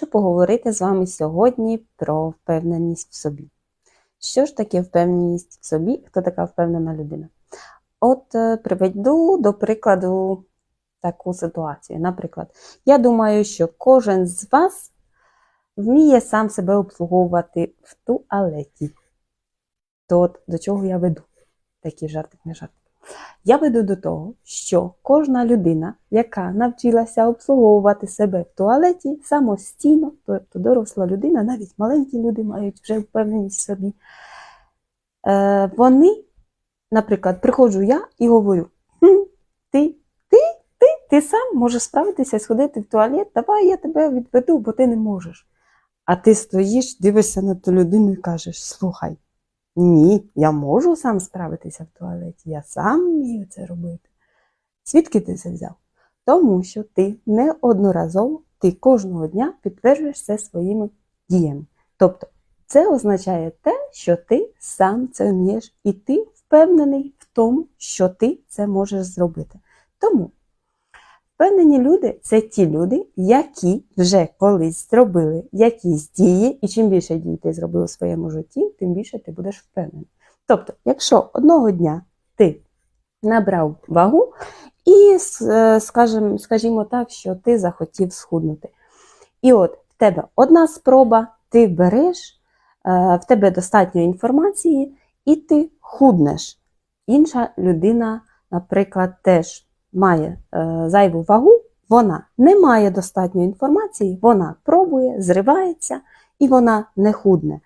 Хочу поговорити з вами сьогодні про впевненість в собі. Що ж таке впевненість в собі? Хто така впевнена людина? От е, приведу до прикладу таку ситуацію. Наприклад, я думаю, що кожен з вас вміє сам себе обслуговувати в туалеті. То от до чого я веду? Такий жартик не жартик. Я веду до того, що кожна людина, яка навчилася обслуговувати себе в туалеті самостійно, тобто доросла людина, навіть маленькі люди мають вже впевненість в собі, е, вони, наприклад, приходжу я і говорю: «Хм, ти, ти, ти, ти сам можеш справитися, сходити в туалет, давай я тебе відведу, бо ти не можеш. А ти стоїш, дивишся на ту людину і кажеш: слухай. Ні, я можу сам справитися в туалеті, я сам вмію це робити. Звідки ти це взяв? Тому що ти неодноразово, ти кожного дня підтверджуєш це своїми діями. Тобто, це означає те, що ти сам це вмієш, і ти впевнений в тому, що ти це можеш зробити. Тому впевнені люди це ті люди, які вже колись зробили якісь дії, і чим більше дій ти зробив у своєму житті, тим більше ти будеш впевнений. Тобто, якщо одного дня ти набрав вагу, і е, скажімо, скажімо так, що ти захотів схуднути. І от в тебе одна спроба, ти береш, е, в тебе достатньо інформації, і ти худнеш. Інша людина, наприклад, теж має е, зайву вагу, вона не має достатньо інформації, вона пробує, зривається і вона не худне.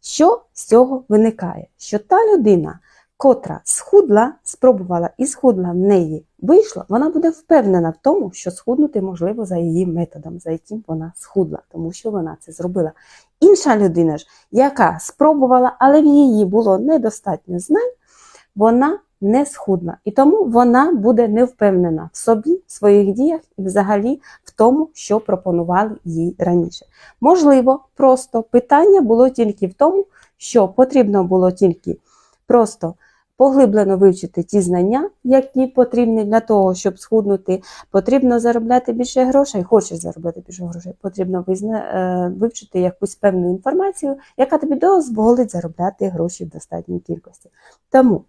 Що з цього виникає? Що та людина, котра схудла, спробувала і схудла в неї вийшло, вона буде впевнена в тому, що схуднути можливо за її методом, за яким вона схудла, тому що вона це зробила. Інша людина ж, яка спробувала, але в її було недостатньо знань, вона не схудла. І тому вона буде не впевнена в собі, в своїх діях і взагалі в тому, що пропонували їй раніше. Можливо, просто питання було тільки в тому, що потрібно було тільки просто поглиблено вивчити ті знання, які потрібні для того, щоб схуднути. Потрібно заробляти більше грошей, хочеш заробляти більше грошей, потрібно визна... е, вивчити якусь певну інформацію, яка тобі дозволить заробляти гроші в достатній кількості. Тому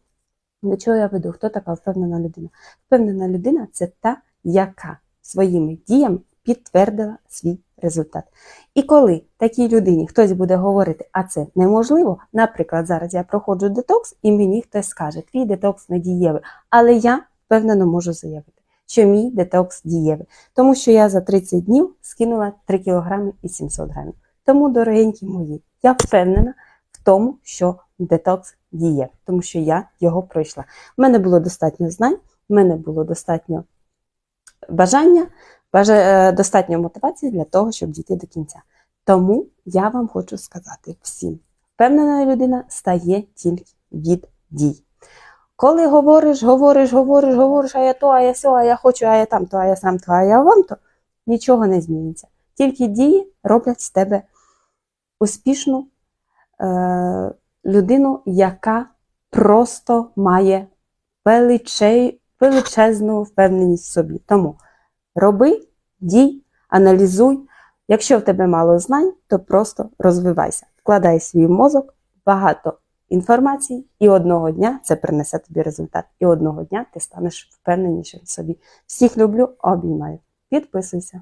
до чого я веду? Хто така впевнена людина? Впевнена людина це та, яка своїми діями підтвердила свій результат. І коли такій людині хтось буде говорити, а це неможливо, наприклад, зараз я проходжу детокс, і мені хтось скаже, твій детокс не дієвий, але я впевнено можу заявити, що мій детокс дієвий, тому що я за 30 днів скинула 3 кг і 700 грамів. Тому, дорогенькі мої, я впевнена в тому, що детокс діє, тому що я його пройшла. У мене було достатньо знань, в мене було достатньо бажання, бажа... е, достатньо мотивації для того, щоб дійти до кінця. Тому я вам хочу сказати всім: впевнена людина стає тільки від дій. Коли говориш, говориш, говориш, говориш, а я то, а я сьо, а я хочу, а я там, то, а я сам, то, а я вам, то нічого не зміниться. Тільки дії роблять з тебе успішну е, людину, яка просто має величей, величезну впевненість в собі. Тому роби, дій, аналізуй. Якщо в тебе мало знань, то просто розвивайся. Вкладай свій мозок, багато інформації, і одного дня це принесе тобі результат. І одного дня ти станеш впевненішим в собі. Всіх люблю, обіймаю. Підписуйся.